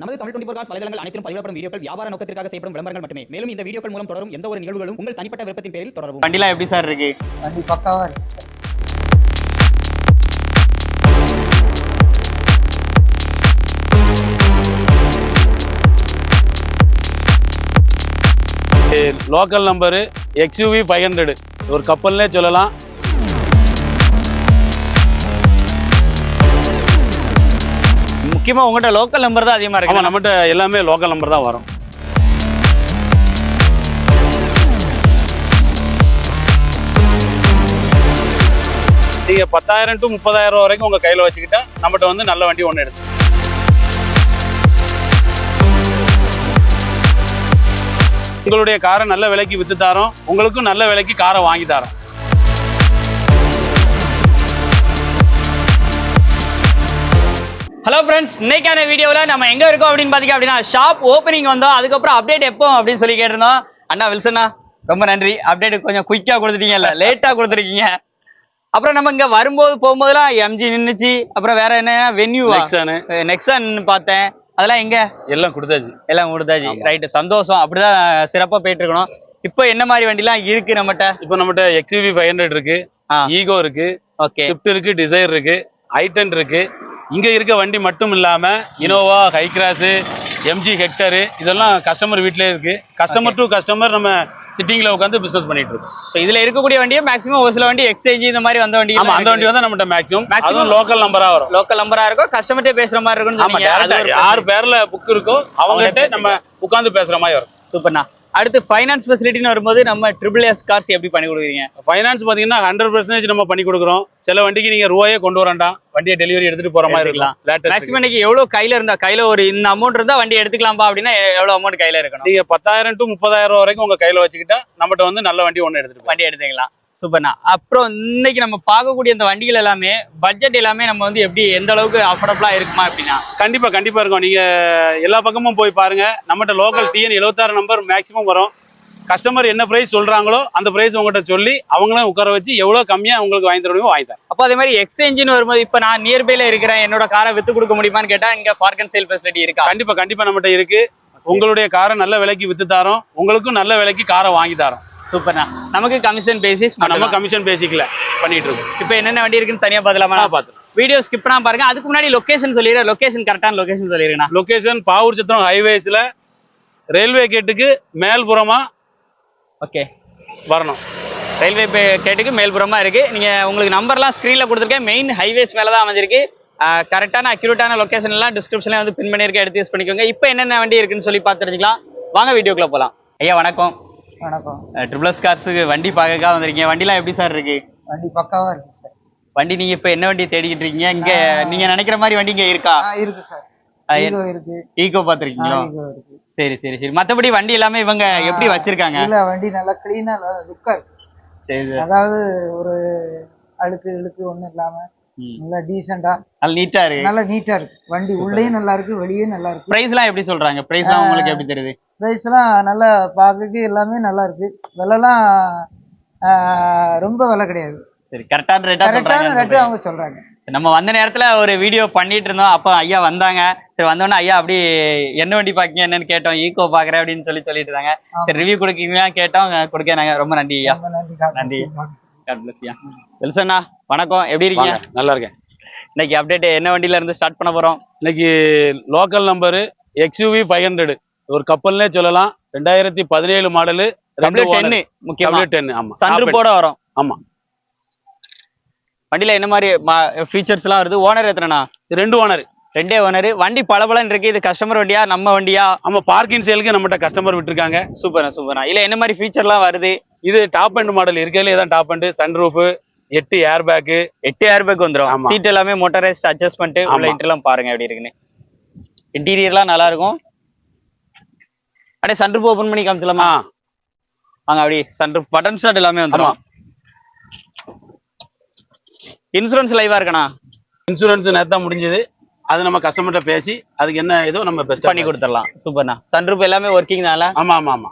நமது Tamil twenty cos வலைதளங்கள் அனைத்தும் பதிவிடப்படும் வீடியோக்கள் வியாபார நோக்கத்திற்காக செய்யப்படும் விளம்பரங்கள் மட்டுமே. மேலும் இந்த வீடியோக்கள் மூலம் தொடரும் எந்த ஒரு நிகழ்வுகளும் உங்கள் தனிப்பட்ட விருப்பத்தின் பேரில் தொடரவும். வண்டிலாம் எப்படி சார் இருக்கு? வண்டி பக்காவா இருக்கு sir. Local number XUV five hundred. ஒரு கப்பல்னே சொல்லலாம். முக்கியமா உங்கள்கிட்ட லோக்கல் நம்பர் தான் அதிகமா ஆமாம் இருக்கு நம்மகிட்ட எல்லாமே லோக்கல் நம்பர் தான் வரும். நீங்கள் பத்தாயிரம் டு முப்பதாயிரம் வரைக்கும் உங்கள் கையில் வச்சுக்கிட்டா நம்மகிட்ட வந்து நல்ல வண்டி ஒன்று எடுத்து உங்களுடைய காரை நல்ல விலைக்கு விற்று தரோம். உங்களுக்கும் நல்ல விலைக்கு காரை வாங்கி தரோம். ஹலோ ஃப்ரெண்ட்ஸ் இன்னைக்கான வீடியோவில் நம்ம எங்க இருக்கோம் அப்படின்னு பாத்தீங்க அப்படின்னா ஷாப் ஓப்பனிங் வந்தோம். அதுக்கப்புறம் அப்டேட் எப்போ அப்படின்னு சொல்லி கேட்டிருந்தோம். அண்ணா வில்சனா ரொம்ப நன்றி. அப்டேட் கொஞ்சம் குயிக்கா கொடுத்துட்டீங்கல்ல லேட்டா கொடுத்துருக்கீங்க. அப்புறம் நம்ம இங்க வரும்போது போகும்போதெல்லாம் எம்ஜி நின்னுச்சு. அப்புறம் வேற என்ன? வென்யூ நெக்ஸானு நெக்ஸான் பார்த்தேன். அதெல்லாம் எங்க? எல்லாம் கொடுத்தாச்சு. எல்லாம் கொடுத்தாச்சு. ரைட்டு சந்தோஷம். அப்படிதான் சிறப்பா போயிட்டு இருக்கணும் இப்போ என்ன மாதிரி வண்டிலாம் இருக்கு நம்மகிட்ட இப்போ நம்மகிட்ட எக்ஸ்யூவி ஃபைவ் ஹண்ட்ரட் இருக்கு. ஈகோ இருக்கு. ஓகே ஸ்விஃப்ட் இருக்கு டிசைர் இருக்கு. ஐட்டன் இருக்கு. இங்க இருக்க வண்டி மட்டும் இல்லாம Innova Hycross MG Hector இதெல்லாம் கஸ்டமர் வீட்லயே இருக்கு. கஸ்டமர் டு கஸ்டமர் நம்ம சிட்டிங்ல உட்காந்து பிசினஸ் பண்ணிட்டு இருக்கோம். ஸோ இதுல இருக்கக்கூடிய வண்டியே மேக்ஸிமம் ஒரு சில வண்டி எக்ஸ்சேஞ்ச் இந்த மாதிரி வந்த வண்டி ஆமா அந்த வண்டி வந்து நம்மகிட்ட மேக்ஸிமம். அதுவும் லோக்கல் நம்பரா வரும். லோக்கல் நம்பரா இருக்கும். கஸ்டமர்ட்டே பேசுற மாதிரி இருக்கும்னு ஆமா சொன்னீங்க. அது டேரக்டா ஒரு யார் பேர்ல புக் இருக்கோ அவங்ககிட்ட நம்ம உட்காந்து பேசுற மாதிரி வரும். சூப்பர்ண்ணா அடுத்து ஃபைனான்ஸ் ஃபெசிலிட்டின்னு வரும்போது நம்ம ட்ரிபிள் எஸ் கார்ஸ் எப்படி பண்ணி கொடுக்குறீங்க? ஃபைனான்ஸ் பாத்தீங்கன்னா ஹண்ட்ரட் பர்சன்டேஜ் நம்ம பண்ணி கொடுக்குறோம். சில வண்டிக்கு நீங்க ரூபாயே கொண்டு வரண்டாம். வண்டியை டெலிவரி எடுத்துட்டு போற மாதிரி இருக்கலாம் மேக்ஸிமம் இன்னைக்கு எவ்வளவு கையில இருந்தா கையில ஒரு இந்த அமௌண்ட் இருந்தா வண்டி எடுத்துக்கலாம்பா அப்படின்னா எவ்வளவு அமௌண்ட் கையில இருக்கணும்? நீங்க பத்தாயிரம் டு முப்பதாயிரம் வரைக்கும் உங்க கையில வச்சுக்கிட்டா நம்மகிட்ட வந்து நல்ல வண்டி எடுத்துட்டு போகலாம். வண்டி எடுத்துக்கலாம். சூப்பர்ண்ணா அப்புறம் இன்னைக்கு நம்ம பார்க்கக்கூடிய இந்த வண்டிகள் எல்லாமே பட்ஜெட் எல்லாமே நம்ம வந்து எப்படி எந்த அளவுக்கு அஃபோர்டபுளா இருக்குமா அப்படின்னா? கண்டிப்பா கண்டிப்பா இருக்கும். நீங்க எல்லா பக்கமும் போய் பாருங்க. நம்மகிட்ட லோக்கல் டிஎன் எழுபத்தாறு நம்பர் மேக்ஸிமம் வரும். கஸ்டமர் என்ன பிரைஸ் சொல்றாங்களோ அந்த பிரைஸ் உங்ககிட்ட சொல்லி அவங்களும் உட்கார வச்சு எவ்வளவு கம்மியா உங்களுக்கு வாங்கி தரணுமோ வாங்கி தரேன் அப்போ அதே மாதிரி எக்ஸ்சேஞ்சுன்னு வரும்போது இப்போ நான் நியர்பைல இருக்கிறேன் என்னோட காரை வித்து கொடுக்க முடியுமான்னு கேட்டா இங்க பார்க் அண்ட் சேல் ஃபெசிலிட்டி இருக்கா? கண்டிப்பா கண்டிப்பா நம்மகிட்ட இருக்கு. உங்களுடைய காரை நல்ல விலைக்கு வித்து தரோம். உங்களுக்கும் நல்ல விலைக்கு காரை வாங்கி தரோம். சூப்பர்ண்ணா. நமக்கு கமிஷன் பேசிஸ் நம்ம கமிஷன் பேசிக்கல பண்ணிட்டு இருக்கோம் இப்போ என்னென்ன வண்டி இருக்குன்னு தனியா பார்த்துலாமா நான் பார்த்துறேன் வீடியோ ஸ்கிப் பண்ணாம பாருங்க. அதுக்கு முன்னாடி லொகேஷன் சொல்லிடுறேன் லொகேஷன் கரெக்டான லொகேஷன் சொல்லிடுங்கண்ணா. லொகேஷன் பாவூர் சத்திரம் ஹைவேஸ்ல ரயில்வே கேட்டுக்கு மேல்புறமா ஓகே வரணும். ரயில்வே கேட்டுக்கு மேல்புறமா இருக்கு. நீங்க உங்களுக்கு நம்பர்லாம் ஸ்க்ரீன்ல கொடுத்துருக்கேன். மெயின் ஹைவேஸ் மேல தான் அமைஞ்சிருக்கு கரெக்டான அக்யூரேட்டான லொகேஷன் எல்லாம் டிஸ்கிரிப்ஷன்ல வந்து பின் பண்ணியிருக்கேன். எடுத்து யூஸ் பண்ணிக்கோங்க. இப்போ என்னென்ன வண்டி இருக்குன்னு சொல்லி பார்த்து தெரிஞ்சுக்கலாம். வாங்க வீடியோக்குள்ள போலாம். ஐயா வணக்கம். வணக்கம். ட்ரிபிள்எஸ் கார்ஸுக்கு வண்டி பார்க்கறதுக்காக வந்திருக்கீங்க. வண்டிலாம் எப்படி சார் இருக்கு? வண்டி பக்காவா இருக்கு சார். வண்டி நீங்க இப்போ என்ன வண்டி தேடிக்கிட்டு இருக்கீங்க? இங்க நீங்க நினைக்கிற மாதிரி வண்டி இங்க இருக்கா? இருக்கு சார். ஈகோ இருக்கு. ஈகோ இருக்கு. சரி சரி சரி. மத்தபடி வண்டி எல்லாமே இவங்க எப்படி வச்சிருக்காங்க? இல்ல வண்டி நல்லா கிளீனா லுக்கா இருக்கு. சரி. அதாவது ஒரு அழுக்கு இழுக்கு ஒண்ணும் இல்லாம. நல்லா டீசெண்டா நல்ல நீட்டா இருக்கு. நல்லா நீட்டா இருக்கு. வண்டி உள்ளேயும் நல்லா இருக்கு வெளியே நல்லா இருக்கு. பிரைஸ் எல்லாம் எப்படி சொல்றாங்க? பிரைஸ் உங்களுக்கு எப்படி தெரியுது? பிரைஸ் எல்லாம் நல்லா பார்க்கறதுக்கு எல்லாமே நல்லா இருக்கு. விலைலாம் ரொம்ப விலை கிடையாது. சரி கரெக்டான ரேட்டா கரெக்டான ரேட்டு அவங்க சொல்றாங்க. நம்ம வந்த நேரத்துல ஒரு வீடியோ பண்ணிட்டு இருந்தோம். அப்ப ஐயா வந்தாங்க. சரி வந்தோடனே ஐயா அப்படி என்ன வண்டி பாக்கீங்க என்னன்னு கேட்டோம். ஈகோ பாக்குறேன் அப்படின்னு சொல்லி சொல்லிட்டு இருந்தாங்க. சரி ரிவ்யூ கொடுக்கீங்களா? கேட்டோம். கொடுக்க நாங்க ரொம்ப நன்றி ஐயா. நன்றி. வில்சண்ணா வணக்கம். எப்படி இருக்கீங்க? நல்லா இருக்கேன். இன்னைக்கு அப்டேட் என்ன வண்டியில இருந்து ஸ்டார்ட் பண்ண போறோம்? இன்னைக்கு local number XUV five hundred ஒரு கப்பல்னே சொல்லலாம். ரெண்டாயிரத்தி பதினேழு மாடலு டென்னு முக்கியமா? டென் ஆமா. சன்ரூப்போட வரும். ஆமா. வண்டியில என்ன மாதிரி ஃபீச்சர்ஸ் எல்லாம் வருது? ஓனர் எத்தனைண்ணா? ரெண்டு ஓனர். ரெண்டே ஓனர். வண்டி பளபளன்னு இருக்கு. இது கஸ்டமர் வண்டியா? நம்ம வண்டியா? ஆமா பார்க்கிங் சேலுக்கு நம்மகிட்ட கஸ்டமர் விட்டுருக்காங்க. சூப்பர் சூப்பர்ண்ணா. இல்ல என்ன மாதிரி ஃபீச்சர்லாம் வருது? இது டாப் அண்ட் மாடல் இருக்கிறதுலே தான் டாப் அண்ட் சன் ரூஃபு எட்டு ஏர் பேக்கு எட்டு ஏர் பேக் வந்துரும். ஆமா. சீட் எல்லாமே மோட்டரைஸ்ட் அட்ஜஸ்ட்மெண்ட் உள்ள. இன்டர்லாம் பாருங்க எப்படி இருக்குன்னு. இன்டீரியர்லாம் நல்லா இருக்கும். அப்படியே சன்ரூப் ஓபன் பண்ணி காமிச்சலாமா வாங்க அப்படி சன்ரூப் பட்டன் ஸ்டார்ட் எல்லாமே ஆமா. வந்துரும் இன்சூரன்ஸ் லைவா இருக்கணா? இன்சூரன்ஸ் நேத்தான் முடிஞ்சது. அது நம்ம கஸ்டமர்கிட்ட பேசி அதுக்கு என்ன ஏதோ நம்ம பெஸ்ட் பண்ணி கொடுத்துடலாம். சூப்பர்ண்ணா சன்ரூப் எல்லாமே ஒர்க்கிங் தான்ல ஆமா ஆமா ஆமா.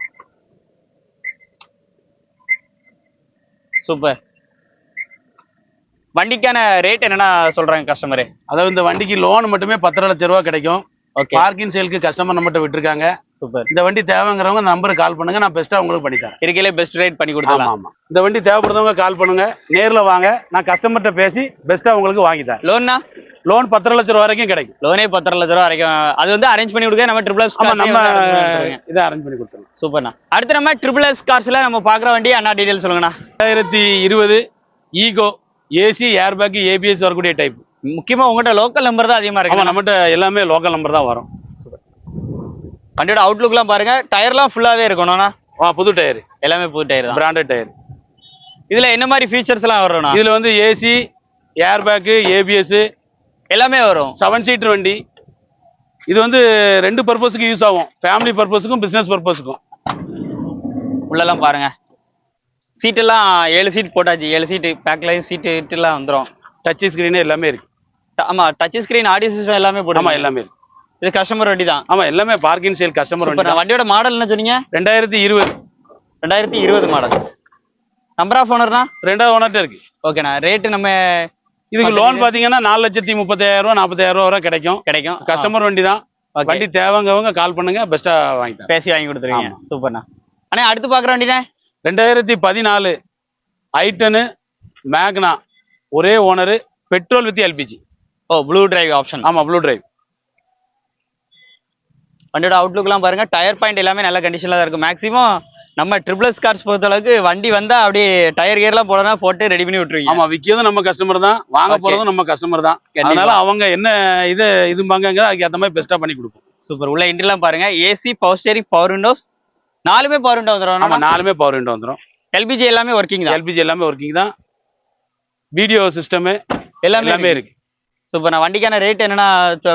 சூப்பர் வண்டிக்கான ரேட் என்னன்னா சொல்றாங்க கஸ்டமரு அதாவது இந்த வண்டிக்கு லோன் மட்டுமே பத்தரை லட்ச ரூபா கிடைக்கும். ஓகே பார்க்கிங் சேலுக்கு கஸ்டமர் நம்மகிட்ட விட்டுருக்காங்க. சூப்பர் இந்த வண்டி தேவைங்கிறவங்க இந்த நம்பருக்கு கால் பண்ணுங்க. நான் பெஸ்ட்டா உங்களுக்கு பண்ணி தரேன். இருக்கையிலே பெஸ்ட் ரேட் பண்ணி ஆமா கொடுத்துடலாம். ஆமா இந்த வண்டி தேவைப்படுறவங்க கால் பண்ணுங்க. நேர்ல வாங்க. நான் கஸ்டமர்கிட்ட பேசி பெஸ்ட்டா உங்களுக்கு வாங்கி தரேன். லோன்னா லோன் பத்தரை லட்சம் ரூபா வரைக்கும் கிடைக்கும். லோனே பத்தரை லட்ச ரூபா வரைக்கும். அது வந்து அரேஞ்ச் பண்ணி கொடுக்க நம்ம ட்ரிபிள் எஸ் ஆமா நம்ம இதை அரேஞ்ச் பண்ணி கொடுத்துருவோம். சூப்பர்ண்ணா அடுத்து நம்ம ட்ரிபிள் எஸ் கார்ஸ்ல நம்ம பாக்குற வண்டி அண்ணா டீடைல் சொல்லுங்கண்ணா. ரெண்டாயிரத்தி இருபது ஈகோ ஏசி ஏர்பேக் ஏபிஎஸ் வரக்கூடிய டைப் முக்கியமா உங்ககிட்ட லோக்கல் நம்பர் தான் அதிகமா ஆமா இருக்கு நம்மகிட்ட எல்லாமே லோக்கல் நம்பர் தான் வரும். வண்டியோட அவுட்லுக்லாம் பாருங்க. டயர்லாம் ஃபுல்லாவே இருக்கணும்ண்ணா ஆ புது டயர் எல்லாமே புது டயர் தான். பிராண்டட் டயர் இதுல என்ன மாதிரி ஃபீச்சர்ஸ் எல்லாம் வரும்ண்ணா? இதுல வந்து ஏசி ஏர்பேக் ஏபிஎஸ் எல்லாமே வரும். செவன் சீட்டர் வண்டி. இது வந்து ரெண்டு பர்பஸுக்கு யூஸ் ஆகும். ஃபேமிலி பர்பஸுக்கும் பிசினஸ் பர்பஸுக்கும் உள்ளெல்லாம் பாருங்க. சீட் எல்லாம் ஏழு சீட் போட்டாச்சு. ஏழு சீட்டு பேக்லையும் சீட்டு எல்லாம் வந்துரும். டச் ஸ்கிரீன் எல்லாமே இருக்கு. ட- ஆமா டச் ஸ்கிரீன் ஆடியோ சிஸ்டம் எல்லாமே போட்டு எல்லாமே இருக்கு. இது கஸ்டமர் வண்டி தான் ஆமா எல்லாமே பார்க்கிங் சேல் கஸ்டமர் வண்டி வண்டியோட மாடல் என்ன சொன்னீங்க? ரெண்டாயிரத்தி இருபது. ரெண்டாயிரத்தி இருபது மாடல் நம்பர் ஆஃப் ஓனர்னா ரெண்டாவது ஓனர்ட்ட இருக்கு. ஓகேண்ணா ரேட்டு நம்ம இதுக்கு லோன். பாத்தீங்கன்னா நாலு லட்சத்தி முப்பத்தாயிரம் ரூபா நாற்பத்தாயிரம் ரூபா கிடைக்கும். கிடைக்கும். கஸ்டமர் வண்டி தான். வண்டி தேவைங்கவங்க கால் பண்ணுங்க பெஸ்ட்டா வாங்கி பேசி வாங்கி கொடுத்துருவீங்க. சூப்பர்ண்ணா. அண்ணா அடுத்து பாக்குற வண்டிண்ணே? ரெண்டாயிரத்தி பதினாலு ஐட்டனு மேக்னா ஒரே ஓனரு பெட்ரோல் வித் எல்பிஜி. ஓ ப்ளூ டிரைவ் ஆப்ஷன் ஆமா ப்ளூ டிரைவ் வண்டியோட அவுட்லுக்லாம் பாருங்க. டயர் பாயிண்ட் எல்லாமே நல்ல கண்டிஷன்ல தான் இருக்கும் மேக்ஸிமம் நம்ம ட்ரிபிள்ஸ் கார்ஸ் பொறுத்த அளவுக்கு வண்டி வந்தா அப்படியே டயர் கியர்லாம் போடனா போட்டு ரெடி பண்ணி விட்டுருவீங்க. ஆமா விற்கிறதும் நம்ம கஸ்டமர் தான். வாங்க. போறதும் நம்ம கஸ்டமர் தான். அதனால அவங்க என்ன இது இதும்பாங்க அதுக்கு ஏத்த மாதிரி பெஸ்டா பண்ணி கொடுப்போம். சூப்பர் உள்ள இன்டர்லாம் பாருங்க. AC power steering power windows நாலுமே பவர் விண்டோ ஆமா வந்துடும் நாலுமே பவர் விண்டோ வந்துரும். எல்பிஜி எல்லாமே ஒர்க்கிங் தான். எல்பிஜி எல்லாமே ஒர்க்கிங் தான். வீடியோ சிஸ்டம் எல்லாமே எல்லாமே இருக்கு. சூப்பர் நான் வண்டிக்கான ரேட் என்னன்னா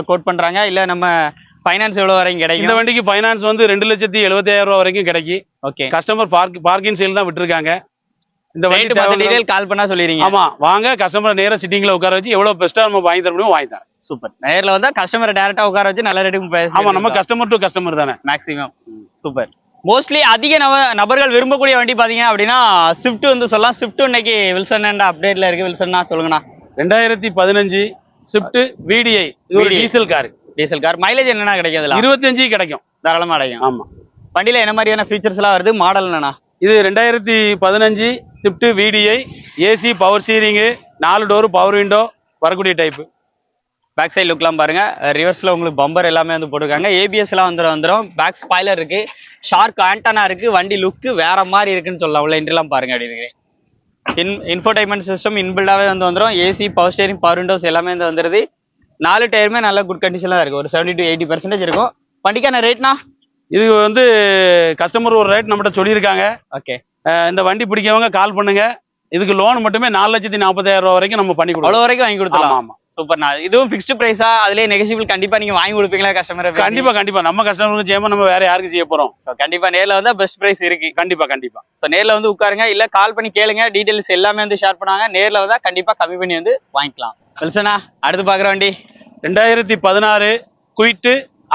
கோட் பண்றாங்க. இல்ல நம்ம ஃபைனான்ஸ் எவ்வளவு வரைக்கும் இந்த கிடைக்கும் வண்டிக்கு ஃபைனான்ஸ் வந்து ரெண்டு லட்சத்தி எழுபத்தாயிரம் ரூபா வரைக்கும் கிடைக்கும். Okay customer park parking sale தான் விட்டுருக்காங்க. இந்த வண்டி கால் பண்ணா சொல்லிடுங்க ஆமா வாங்க கஸ்டமர் நேரா சிட்டிங்ல உட்கார வச்சு எவ்வளவு பெஸ்டா நம்ம வாங்கி தர முடியும் வாங்கி தரேன். சூப்பர். நேர்ல வந்தா கஸ்டமரை டேரக்டா உட்கார வச்சு நல்ல ரேட்டுக்கு ஆமா நம்ம கஸ்டமர் டு கஸ்டமர் தானே. Maximum super. மோஸ்ட்லி அதிக நப நபர்கள் விரும்பக்கூடிய வண்டி பாத்தீங்க அப்படின்னா ஸ்விஃப்ட் வந்து சொல்லலாம். ஸ்விஃப்ட் இன்னைக்கு வில்சன் அப்டேட்ல இருக்கு. வில்சன்னா சொல்லுங்கண்ணா. ரெண்டாயிரத்தி பதினஞ்சு ஸ்விஃப்ட் விடிஐ இது ஒரு. Diesel car diesel car. Mileage என்னன்னா கிடைக்கும் இருபத்தஞ்சு கிடைக்கும். தாராளமா அடையும் ஆமா. வண்டியில என்ன மாதிரியான ஃபீச்சர்ஸ் எல்லாம் வருது? மாடல் என்னண்ணா? இது ரெண்டாயிரத்தி பதினஞ்சு Swift VDI AC power steering நாலு டோர் பவர் விண்டோ வரக்கூடிய டைப் பேக் சைடு லுக்லாம் பாருங்க. ரிவர்ஸ்ல உங்களுக்கு பம்பர் எல்லாமே வந்து போட்டிருக்காங்க. ஏபிஎஸ் எல்லாம் வந்துடும் வந்துடும் பேக் ஸ்பாய்லர் இருக்கு. ஷார்க் ஆண்டனா இருக்கு. வண்டி லுக்கு வேற மாதிரி இருக்குன்னு சொல்லலாம். உள்ள இன்ட்ரெலாம் பாருங்க அப்படி இருக்கு. இன் இன்ஃபோடைன்மெண்ட் சிஸ்டம் இன்பில்டாவே வந்து வந்துடும் AC power steering power windows எல்லாமே வந்து வந்துருது. நாலு டயருமே நல்ல குட் கண்டிஷன்ல தான் இருக்கு. ஒரு செவன்டி டு எயிட்டி பர்சன்டேஜ் இருக்கும். வண்டிக்கான ரேட்னா இது வந்து கஸ்டமர் ஒரு ரேட் நம்மகிட்ட சொல்லியிருக்காங்க. ஓகே இந்த வண்டி பிடிக்கவங்க கால் பண்ணுங்க. இதுக்கு லோன் மட்டுமே நாலு லட்சத்தி நாற்பதாயிரம் ரூபா வரைக்கும் நம்ம பண்ணி கொடுக்கலாம். அவ்வளவு வரைக்கும் வாங்கி கொடுத்துலாம் ஆமா. சூப்பர் நான் இதுவும் ஃபிக்ஸ்டு பிரைஸா அதுலயே நெகசிபிள் கண்டிப்பா நீங்க வாங்கி கொடுப்பீங்களா கஸ்டமர் கண்டிப்பா கண்டிப்பா. நம்ம கஸ்டமருக்கு செய்யாம நம்ம வேற யாருக்கு செய்ய போறோம்? கண்டிப்பா நேர்ல வந்தா பெஸ்ட் பிரைஸ் இருக்கு. கண்டிப்பா கண்டிப்பா. ஸோ நேர்ல வந்து உட்காருங்க. இல்ல கால் பண்ணி கேளுங்க. டீடைல்ஸ் எல்லாமே வந்து ஷேர் பண்ணாங்க நேர்ல வந்தா கண்டிப்பா கம்மி பண்ணி வந்து வாங்கிக்கலாம். வில்சனா அடுத்து பாக்குற வண்டி. ரெண்டாயிரத்தி பதினாறு குயிட்டு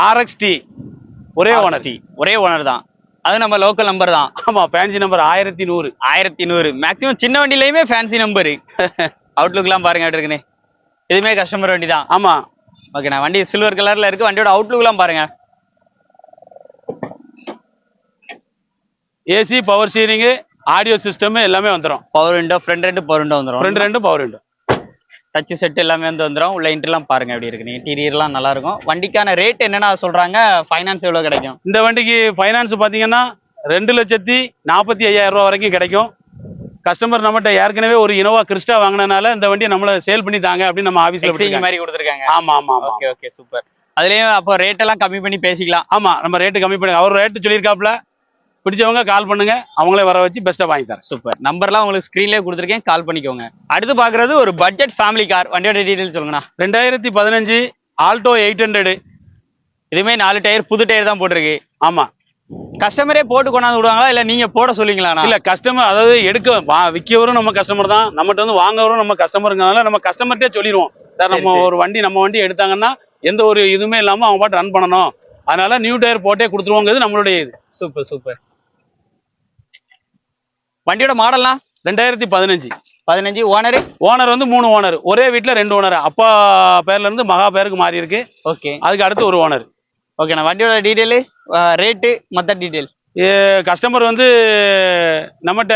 ஆர்எக்ஸ்டி ஒரே ஓனர் ஒரே ஓனர் தான். அது நம்ம லோக்கல் நம்பர் தான். ஆமா பேன்சி நம்பர் ஆயிரத்தி நூறு. ஆயிரத்தி நூறு. மேக்ஸிமம் சின்ன வண்டியிலயுமே ஃபேன்சி நம்பர் அவுட்லுக்லாம் பாருங்க இருக்குன்னு. இதுவுமே கஸ்டமர் வண்டி தான் ஆமா ஓகேண்ணா வண்டி சில்வர் கலர்ல இருக்கு. வண்டியோட அவுட்லுக்லாம் பாருங்க. AC power steering audio system எல்லாமே வந்துடும் பவர் விண்டோ ஃப்ரண்ட் ரெண்டு பவர் விண்டோ வந்துடும் ரெண்டு ரெண்டு பவர் விண்டோ டச் செட் எல்லாமே வந்து வந்துடும் உள்ள இன்டர்லாம் பாருங்க எப்படி இருக்கு. இன்டீரியர்லாம் நல்லா இருக்கும். வண்டிக்கான ரேட் என்னன்னா சொல்றாங்க? ஃபைனான்ஸ் எவ்வளவு கிடைக்கும்? இந்த வண்டிக்கு ஃபைனான்ஸ் பாத்தீங்கன்னா ரெண்டு லட்சத்தி நாற்பத்தி ஐயாயிரம் ரூபா வரைக்கும் கிடைக்கும். கஸ்டமர் நம்மகிட்ட ஏற்கனவே ஒரு இனோவா கிறிஸ்டா வாங்கினனால இந்த வண்டியை நம்மள சேல் பண்ணி தாங்க அப்படின்னு நம்ம எக்ஸ்சேஞ்ச் மாதிரி கொடுத்துருக்காங்க. ஆமா ஆமா ஓகே ஓகே சூப்பர் அதுலயும் அப்போ ரேட் எல்லாம் கம்மி பண்ணி பேசிக்கலாம். ஆமா நம்ம ரேட்டு கம்மி பண்ணி அவர் ரேட்டு சொல்லியிருக்காப்ல பிடிச்சவங்க கால் பண்ணுங்க. அவங்களே வர வச்சு பெஸ்ட்டா வாங்கி தரேன். சூப்பர் நம்பர்லாம் உங்களுக்கு ஸ்க்ரீன்லேயே கொடுத்துருக்கேன். கால் பண்ணிக்கோங்க. அடுத்து பார்க்குறது ஒரு பட்ஜெட் ஃபேமிலி கார் வண்டியோட டீடைல் சொல்லுங்கண்ணா. ரெண்டாயிரத்தி பதினஞ்சு ஆல்டோ எயிட் ஹண்ட்ரடு இதுவுமே நாலு டயர் புது டயர் தான் போட்டிருக்கு. ஆமா. கஸ்டமரே போட்டு கொண்டாந்து விடுவாங்களா? இல்ல நீங்க போட சொல்லுவீங்களாண்ணா? இல்ல கஸ்டமர் அதாவது எடுக்க விற்கவரும் நம்ம கஸ்டமர் தான். நம்மகிட்ட வந்து வாங்கவரும் நம்ம கஸ்டமருங்கனால நம்ம கஸ்டமர்கிட்டே சொல்லிடுவோம் சார் நம்ம. ஒரு வண்டி நம்ம வண்டி எடுத்தாங்கன்னா எந்த ஒரு இதுவுமே இல்லாம அவங்க பாட்டு ரன் பண்ணணும். அதனால நியூ டயர் போட்டே கொடுத்துருவோங்கிறது நம்மளுடைய இது. Super super. வண்டியோட மாடல்லாம் ரெண்டாயிரத்தி பதினஞ்சு. பதினஞ்சு ஓனரு ஓனர் வந்து மூணு ஓனர் ஒரே வீட்ல ரெண்டு ஓனர் அப்பா பேர்ல இருந்து மகா பேருக்கு மாறி இருக்கு ஓகே. அதுக்கு அடுத்து ஒரு ஓனர் ஓகேண்ணா வண்டியோட டீடைலு ரேட்டு மற்ற டீடைல் கஸ்டமர் வந்து நம்மகிட்ட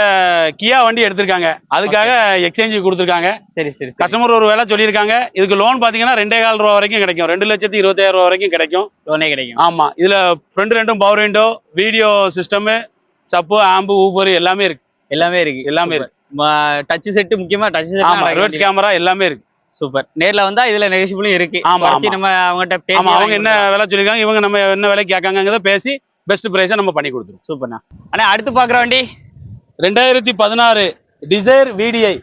கியா வண்டி எடுத்திருக்காங்க. அதுக்காக எக்ஸ்சேஞ்ச் கொடுத்துருக்காங்க. சரி சரி கஸ்டமர் ஒரு வேலை சொல்லியிருக்காங்க. இதுக்கு லோன் பார்த்தீங்கன்னா ரெண்டே கால் ரூபா வரைக்கும் கிடைக்கும். ரெண்டு லட்சத்தி இருபத்தாயிரம் ரூபா வரைக்கும் கிடைக்கும். லோனே கிடைக்கும். ஆமா. இதுல ஃப்ரண்ட் ரெண்டும் பவர் விண்டோ வீடியோ சிஸ்டமு சப்பு ஆம்பு ஊபர் எல்லாமே இருக்கு. எல்லாமே இருக்கு. எல்லாமே இருக்கு. டச் செட்டு முக்கியமா டச் செட் கேமரா எல்லாமே இருக்கு. சூப்பர். நேர்ல வந்தா இதுல நெகோஷியபிளும் இருக்கு. ஆமா. நம்ம அவங்ககிட்ட பேசி அவங்க வாங்கி என்ன விலை சொல்லியிருக்காங்க இவங்க நம்ம என்ன விலை கேட்காங்கிறத பேசி பெஸ்ட் பிரைஸை நம்ம பண்ணி கொடுத்துருவோம். சூப்பர்ண்ணா. அண்ணா அடுத்து பாக்குற வண்டி? ரெண்டாயிரத்தி பதினாறு டிசைர் விடிஐ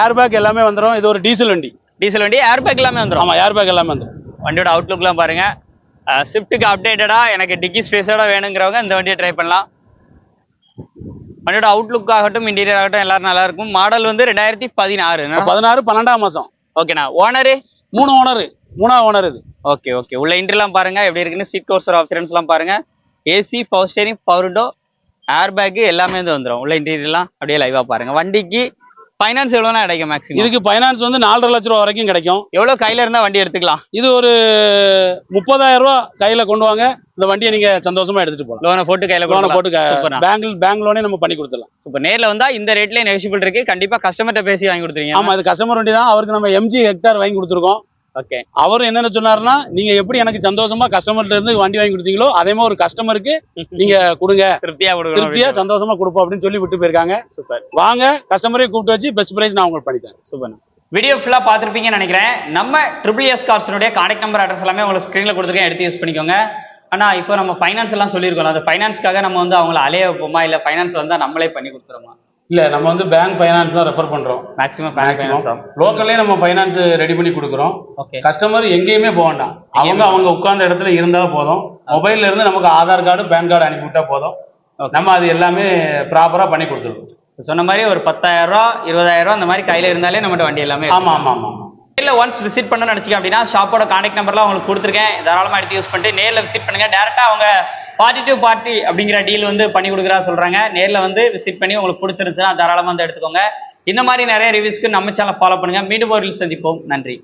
ஏர் பேக் எல்லாமே வந்துடும் இது ஒரு டீசல் வண்டி. டீசல் வண்டி ஏர் பேக் எல்லாமே வந்துரும். ஆமா ஏர் பேக் எல்லாமே வந்துடும் வண்டியோட அவுட்லுக்லாம் பாருங்க. ஸ்விஃப்ட்டுக்கு அப்டேட்டடா எனக்கு டிக்கி ஸ்பேஸோட வேணுங்கிறவங்க இந்த வண்டியை ட்ரை பண்ணலாம். வண்டியோட அவுட்லுக் ஆகட்டும் இன்டீரியர் ஆகட்டும் எல்லாரும் நல்லா இருக்கும். மாடல் வந்து ரெண்டாயிரத்தி பதினாறு. பதினாறு பன்னெண்டாம் மாசம். ஓகேண்ணா ஓனரு மூணு ஓனர் மூணாவது ஓனர் இது. ஓகே ஓகே உள்ள இன்ட்ரிலாம் பாருங்க. எப்படி இருக்குன்னு சீட் கோர்சர் ஆப்ஷன்ஸ்லாம் பாருங்க. AC power steering power window airbag எல்லாமே வந்து வந்துடும் உள்ள இன்டீரியர்லாம் அப்படியே லைவா பாருங்க. வண்டிக்கு ஃபைனான்ஸ் எவ்வளோனா கிடைக்கும் மேக்ஸிமம் இதுக்கு ஃபைனான்ஸ் வந்து நாலரை லட்ச ரூபா வரைக்கும் கிடைக்கும். எவ்வளோ கையில இருந்தா வண்டி எடுத்துக்கலாம்? இது ஒரு முப்பதாயிரம் ரூபா கையில கொண்டு வாங்க. இந்த வண்டியை நீங்க சந்தோஷமா எடுத்துட்டு போகலாம் லோனை போட்டு கையில லோனை போட்டு. பேங்க் பேங்க் லோனே நம்ம பண்ணி கொடுத்துடலாம். சூப்பர் நேர்ல வந்தா இந்த ரேட்லயே நெகோஷியபிள் இருக்கு. கண்டிப்பா கஸ்டமர்கிட்ட பேசி வாங்கி கொடுத்துருங்க ஆமா இது கஸ்டமர் வண்டி தான். அவருக்கு நம்ம எம்ஜி ஹெக்டார் வாங்கி கொடுத்துருக்கோம். ஓகே அவர் என்னென்ன சொன்னாருன்னா நீங்க எப்படி எனக்கு சந்தோஷமா கஸ்டமர்ல இருந்து வண்டி வாங்கி கொடுத்தீங்களோ அதே மாதிரி ஒரு கஸ்டமருக்கு நீங்க கொடுங்க. திருப்தியா திருப்தியா சந்தோஷமா கொடுப்போம் அப்படின்னு சொல்லி விட்டு போயிருக்காங்க. சூப்பர். வாங்க கஸ்டமரையும் கூப்பிட்டு வச்சு பெஸ்ட் பிரைஸ் நான் உங்களுக்கு பண்ணித்தரேன் சூப்பர். வீடியோ ஃபுல்லா பார்த்துருப்பீங்கன்னு நினைக்கிறேன். நம்ம ட்ரிபிள் எஸ் கார்ஸனுடைய கான்டாக்ட் நம்பர் அட்ரஸ் எல்லாமே உங்களுக்கு ஸ்க்ரீன்ல கொடுத்துருக்கேன். எடுத்து யூஸ் பண்ணிக்கோங்க. ஆனா இப்போ நம்ம ஃபைனான்ஸ் எல்லாம் சொல்லியிருக்கோம் அந்த ஃபைனான்ஸ்க்காக நம்ம வந்து அவங்கள அலைய வைப்போமா? இல்ல ஃபைனான்ஸ் வந்தா நம்மளே பண்ணி கொடுத்துருமா இல்ல நம்ம வந்து பேங்க் ஃபைனான்ஸ் தான் ரெஃபர் பண்றோம். மேக்ஸிமம் மேக்ஸிமம் லோக்கல்லே நம்ம ஃபைனான்ஸ் ரெடி பண்ணி கொடுக்குறோம். கஸ்டமர் எங்கேயுமே போக வேண்டாம். அவங்க அவங்க உட்கார்ந்த இடத்துல இருந்தாலும் போதும். மொபைல்ல இருந்து நமக்கு ஆதார் கார்டு பேன் கார்டு அனுப்பி விட்டா போதும். நம்ம அது எல்லாமே ப்ராப்பரா பண்ணி கொடுத்துருவோம். சொன்ன மாதிரி ஒரு பத்தாயிரம் ரூபா இருபதாயிரம் ரூபா அந்த மாதிரி கையில இருந்தாலே நம்மகிட்ட வண்டி எல்லாமே ஆமா ஆமா ஆமா நேரில் ஒன்ஸ் விசிட் பண்ணணும்னு நினச்சிங்க அப்படின்னா ஷாப்போட கான்டாக்ட் நம்பர்லாம் உங்களுக்கு கொடுத்துருக்கேன். தாராளமாக எடுத்து யூஸ் பண்ணிட்டு நேரில் விசிட் பண்ணுங்க. டேரெக்டாக அவங்க பார்ட்டி டு பார்ட்டி அப்படிங்கிற டீல் வந்து பண்ணி கொடுக்குறா சொல்றாங்க. நேரில் வந்து விசிட் பண்ணி உங்களுக்கு பிடிச்சிருந்துச்சுன்னா தாராளமாக வந்து எடுத்துக்கோங்க. இந்த மாதிரி நிறைய ரிவ்யூஸ்க்கு நம்ம சேனல் ஃபாலோ பண்ணுங்க. மீண்டும் ஒரு சந்திப்போம். நன்றி.